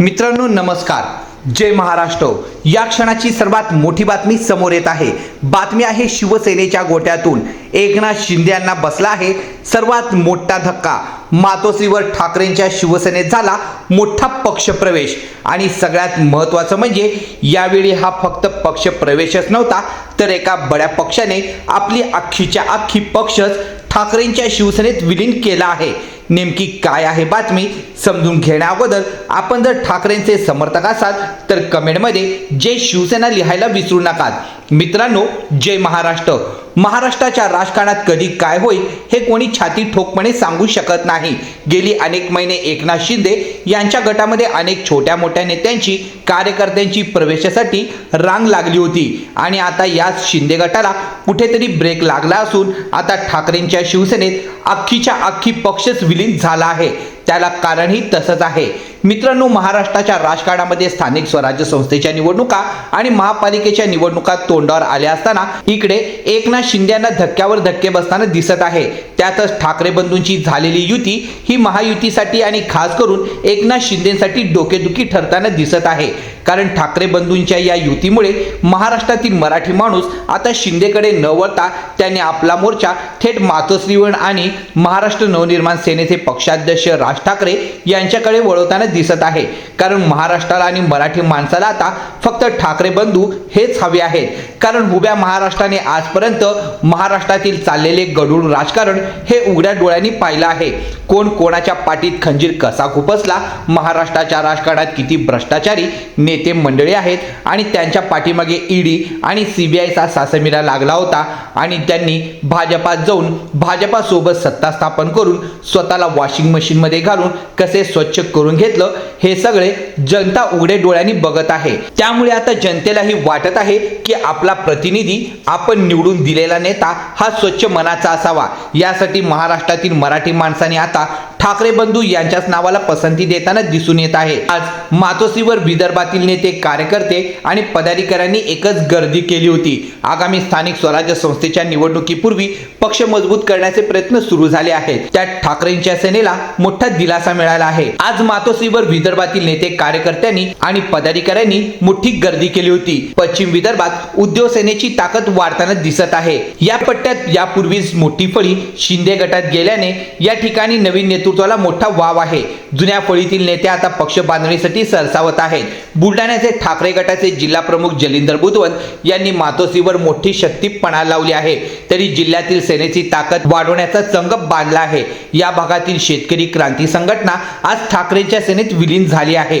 मित्रांनो नमस्कार. जय महाराष्ट्र. या क्षणाची सर्वात मोठी बातमी समोर येत आहे. बातमी आहे शिवसेनेच्या गोट्यातून. एकनाथ शिंदे यांना बसला आहे. सर्वात मोठा धक्का. मातोश्रीवर ठाकरेंच्या शिवसेनेत झाला मोठा पक्षप्रवेश. आणि सगळ्यात महत्त्वाचं म्हणजे यावेळी हा फक्त पक्षप्रवेशच नव्हता तर एका बड्या पक्षाने आपली अख्खीच्या अख्खी पक्षच ठाकरेंच्या शिवसेनेत विलीन केला आहे. नेमकी काय आहे बातमी समजून घेण्या अगोदर आपण जर ठाकरेंचे समर्थक असाल तर कमेंटमध्ये जय शिवसेना लिहायला विसरू नका मित्रांनो जय महाराष्ट्र. महाराष्ट्राच्या राजकारणात कधी काय होईल हे कोणी छाती ठोकपणे सांगू शकत नाही. गेली अनेक महिने एकनाथ शिंदे यांच्या गटामध्ये अनेक छोट्या मोठ्या नेत्यांची कार्यकर्त्यांची प्रवेशासाठी रांग लागली होती. आणि आता याच शिंदे गटाला कुठेतरी ब्रेक लागला असून आता ठाकरेंच्या शिवसेनेत अख्खीच्या अख्खी पक्षच विलीन झाला आहे. त्याला कारणही तसंच आहे. मित्रांनो महाराष्ट्राच्या राजकारणामध्ये स्थानिक स्वराज्य संस्थेच्या निवडणुका आणि महापालिकेच्या निवडणुका तोंडावर आल्या असताना इकडे एकनाथ शिंदे यांना धक्क्यावर धक्के बसताना दिसत आहे. त्यातच ठाकरे बंधूंची झालेली युती ही महायुतीसाठी आणि खास करून एकनाथ शिंदेसाठी डोकेदुखी ठरताना दिसत आहे. कारण ठाकरे बंधूंच्या या युतीमुळे महाराष्ट्रातील मराठी माणूस आता शिंदेकडे न वळता त्याने आपला मोर्चा थेट मातोश्रीवण आणि महाराष्ट्र नवनिर्माण सेनेचे पक्षाध्यक्ष राज ठाकरे यांच्याकडे वळवताना दिसत आहे. कारण महाराष्ट्राला आणि मराठी माणसाला आता फक्त ठाकरे बंधू हेच हवे आहेत. कारण उभ्या महाराष्ट्राने आजपर्यंत महाराष्ट्रातील चाललेले गडूळ राजकारण हे उघड्या डोळ्यांनी पाहिलं आहे. कोण कोणाच्या पाठीत खंजीर कसा खुपसला महाराष्ट्राच्या राजकारणात किती भ्रष्टाचारी नेते मंडळी आहेत आणि त्यांच्या पाठीमागे ईडी आणि सीबीआयचा सासमिरा लागला होता आणि त्यांनी भाजपात जाऊन भाजपासोबत सत्ता स्थापन करून स्वतःला वॉशिंग मशीनमध्ये घालून कसे स्वच्छ करून घेतलं हे सगळे जनता उघडे डोळ्यांनी बघत आहे. त्यामुळे आता जनतेलाही वाटत आहे की आपला प्रतिनिधी आपण निवडून दिलेला नेता हा स्वच्छ मनाचा असावा. यासाठी महाराष्ट्रातील मराठी माणसाने आता ठाकरे बंधू यांच्याच नावाला पसंती देताना दिसून येत आहे. आज मातोश्रीवर विदर्भातील नेते कार्यकर्ते आणि पदाधिकाऱ्यांनी एकच गर्दी केली होती. आगामी स्थानिक स्वराज्य संस्थेच्या निवडणुकीपूर्वी पक्ष मजबूत करण्याचे प्रयत्न सुरू झाले आहेत. त्यात ठाकरेंच्या सेनेला मोठा दिलासा मिळाला आहे. आज मातोश्रीवर विदर्भातील नेते कार्यकर्त्यांनी आणि पदाधिकाऱ्यांनी मोठी गर्दी केली होती. पश्चिम विदर्भात उद्योग सेनेची ताकद वाढताना दिसत आहे. या पट्ट्यात यापूर्वीच मोठी फळी शिंदे गटात गेल्याने या ठिकाणी नवीन नेतृत्वाला मोठा वाव आहे. जुन्या फळीतील नेते आता पक्ष बांधणीसाठी सरसावत आहेत. बुलढाण्याचे ठाकरे गटाचे जिल्हा प्रमुख जलिंदर बुधवंत यांनी मातोश्रीवर मोठी शक्ती पणा लावली आहे. तरी जिल्ह्यातील सेनेची ताकद वाढवण्याचा संघ बांधला आहे. या भागातील शेतकरी क्रांती संघटना आज ठाकरेंच्या सेनेत विलीन झाली आहे.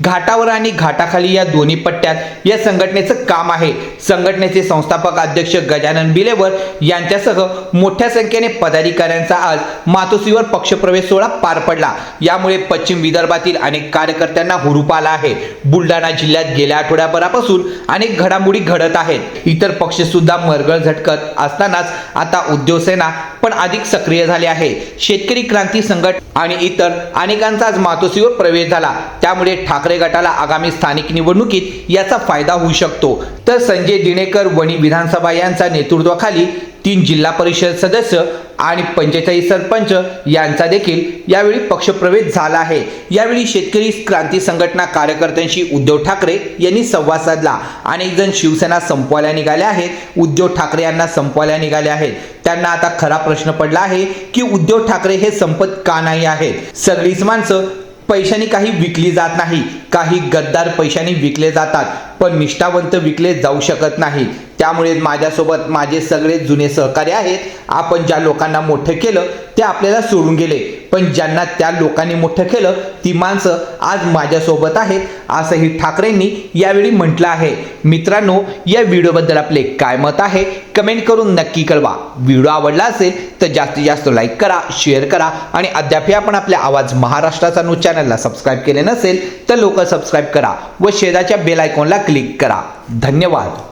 घाटावर आणि घाटाखाली या दोन्ही पट्ट्यात या संघटनेचं काम आहे. संघटनेचे संस्थापक अध्यक्ष गजानन बिलेवर यांच्यासह मोठ्या संख्येने पदाधिकाऱ्यांचा आज मातोश्रीवर पक्षप्रवेश सोहळा पार पडला. यामुळे पश्चिम विदर्भातील अनेक कार्यकर्त्यांना हुरूप आला आहे. बुलढाणा जिल्ह्यात गेल्या आठवड्याभरापासून अनेक घडामोडी घडत आहेत. इतर पक्ष सुद्धा मरगळ झटकत असतानाच आता उद्योग सेना पण अधिक सक्रिय झाले आहे. शेतकरी क्रांती संघट आणि इतर अनेकांचा आज मातोश्रीवर प्रवेश झाला. त्यामुळे ठाकरे गटाला आगामी स्थानिक निवडणुकीत याचा फायदा होऊ शकतो. तर संजय दिणेकर वणी विधानसभा यांच्या नेतृत्वाखाली तीन जिल्हा परिषद सदस्य आणि पंचेचाळीस सरपंच यांचा देखील यावेळी पक्षप्रवेश झाला आहे. यावेळी शेतकरी क्रांती संघटना कार्यकर्त्यांशी उद्धव ठाकरे यांनी संवाद साधला. अनेक जण शिवसेना संपवायला निघाले आहेत उद्धव ठाकरे यांना संपवायला निघाले आहेत. त्यांना आता खरा प्रश्न पडला आहे की उद्धव ठाकरे हे संपत का नाही आहेत? सगळीच माणसं पैशाने काही विकली जात नाही. काही गद्दार पैशाने विकले जातात पण निष्ठावंत विकले जाऊ शकत नाही. त्यामुळे माझ्यासोबत माझे सगळे जुने सहकारी आहेत. आपण ज्या लोकांना मोठं केलं ते आपल्याला सोडून गेले. पण ज्यांना त्या लोकांनी मोठं केलं ती माणसं आज माझ्यासोबत आहेत असंही ठाकरेंनी यावेळी म्हटलं आहे. मित्रांनो या व्हिडिओबद्दल आपले काय मत आहे? कमेंट करून नक्की कळवा. व्हिडिओ आवडला असेल तर जास्तीत जास्त लाईक करा शेअर करा आणि अद्यापही आपण आपल्या आवाज महाराष्ट्राचा न्यूज चॅनलला सबस्क्राईब केले नसेल तर लोक सबस्क्राईब करा व शेजाच्या बेल आयकॉनला क्लिक करा. धन्यवाद.